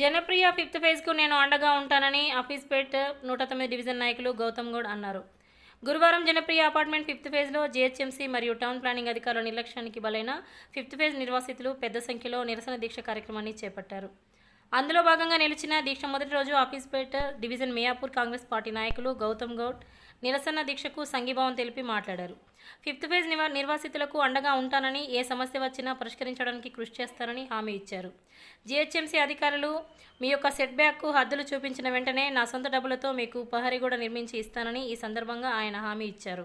Janapriya fifth ఫేజ్కు నేను అండగా ఉంటానని అఫీస్పేట్ నూట తొమ్మిది డివిజన్ నాయకులు గౌతమ్ గౌడ్ అన్నారు. గురువారం జనప్రియ అపార్ట్మెంట్ ఫిఫ్త్ ఫేజ్లో జీహెచ్ఎంసీ మరియు టౌన్ ప్లానింగ్ అధికారుల నిర్లక్ష్యానికి బలైన ఫిఫ్త్ ఫేజ్ నిర్వాసితులు పెద్ద సంఖ్యలో నిరసన దీక్ష కార్యక్రమాన్ని చేపట్టారు. అందులో భాగంగా నిలిచిన దీక్ష మొదటి రోజు ఆఫీస్పేట డివిజన్ మియాపూర్ కాంగ్రెస్ పార్టీ నాయకులు గౌతమ్ గౌడ్ నిరసన దీక్షకు సంఘీభావం తెలిపి మాట్లాడారు. ఫిఫ్త్ ఫేజ్ నివా నిర్వాసితులకు అండగా ఉంటానని ఏ సమస్య వచ్చినా పరిష్కరించడానికి కృషి చేస్తానని హామీ ఇచ్చారు. జీహెచ్ఎంసీ అధికారులు మీ యొక్క సెట్ బ్యాక్కు హద్దులు చూపించిన వెంటనే నా సొంత డబ్బులతో మీకు ప్రహరీ కూడా నిర్మించి ఇస్తానని ఈ సందర్భంగా ఆయన హామీ ఇచ్చారు.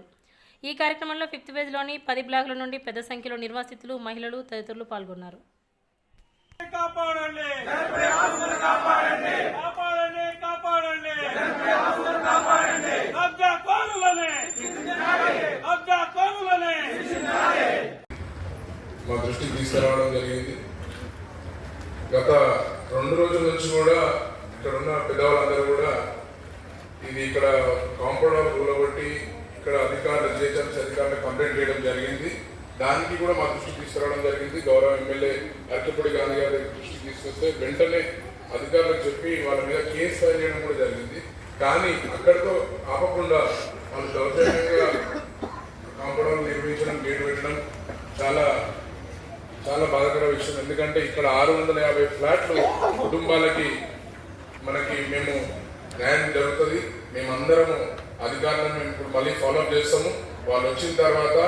ఈ కార్యక్రమంలో ఫిఫ్త్ ఫేజ్లోని పది బ్లాకుల నుండి పెద్ద సంఖ్యలో నిర్వాసితులు మహిళలు తదితరులు పాల్గొన్నారు. కాపాడండి. కాపాడండి. కాపాడండి కబ్జా కోరులనే. కబ్జా కోరులనే. మా దృష్టికి తీసుకురావడం జరిగింది. గత రెండు రోజుల నుంచి కూడా ఇక్కడ ఉన్న పెద్దవాళ్ళందరూ కూడా ఇది ఇక్కడ కాంపౌండ్ వాల్ కూలగొట్టి ఇక్కడ అధికారులు జిహెచ్ఎంసీ అధికారులు కంప్లైంట్ చేయడం జరిగింది. దానికి కూడా మా దృష్టికి తీసుకురావడం జరిగింది. గౌరవ ఎమ్మెల్యే అరకపూడి గాంధీ గారి దృష్టికి తీసుకొస్తే వెంటనే అధికారులకు చెప్పి వాళ్ళ మీద కేసు ఫైల్ చేయడం కూడా జరిగింది. కానీ అక్కడితో ఆపకుండా వాళ్ళు దౌర్జన్యంగా కాంపౌండ్ నిర్మించడం గేటు పెట్టడం చాలా చాలా బాధకర విషయం. ఎందుకంటే ఇక్కడ ఆరు వందల యాభై ఫ్లాట్లు కుటుంబాలకి మనకి మేము న్యాయం జరుగుతుంది. మేమందరము అధికారులను మేము ఇప్పుడు మళ్ళీ ఫాలోఅప్ చేస్తాము. వాళ్ళు వచ్చిన తర్వాత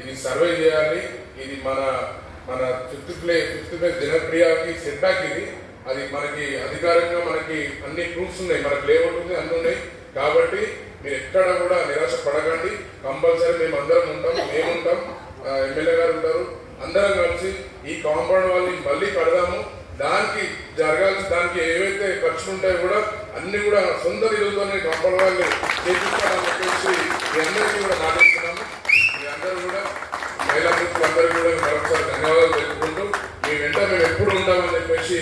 ఇది సర్వే చేయాలి. ఇది మన మన ఫిఫ్త్ ప్లే ఫిఫ్త్ ప్లే జనప్రియాకి సెట్ బ్యాక్ ఇది. అది మనకి అధికారంగా మనకి అన్ని ప్రూఫ్స్ ఉన్నాయి. మనకి లేఅవుట్ ఉంది అన్ని ఉన్నాయి. కాబట్టి మీరు ఎక్కడ కూడా నిరాశ పడకండి. కంపల్సరీ మేము అందరం ఉంటాం మేము ఉంటాం. ఎమ్మెల్యే గారు ఉంటారు. అందరం కలిసి ఈ కాంపౌండ్ వాళ్ళని మళ్ళీ కడదాము. దానికి జరగాల్సి దానికి ఏవైతే ఖర్చులు ఉంటాయో కూడా అన్ని కూడా సొంత నిధులతోనే కాంపౌండ్ వాళ్ళు చేపిస్తారని చెప్పేసి మీ అందరికీ కూడా మాటిస్తున్నాము మీ అందరూ కూడా మహిళా మిత్రులు అందరూ కూడా ధన్యవాదాలు తెలుపుకుంటూ మీ వెంట మేము ఎప్పుడు ఉంటామని చెప్పేసి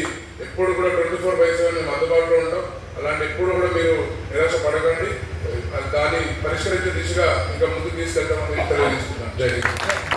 ఎప్పుడు కూడా ట్వంటీ ఫోర్ బై సెవెన్ మేము అందుబాటులో ఉంటాం. అలాంటి ఎప్పుడు కూడా మీరు నిరాశ పడకండి దాన్ని పరిష్కరించే దిశగా ఇంకా ముందుకు తీసుకెళ్తామని తెలియజేస్తున్నాం. జై హింద్.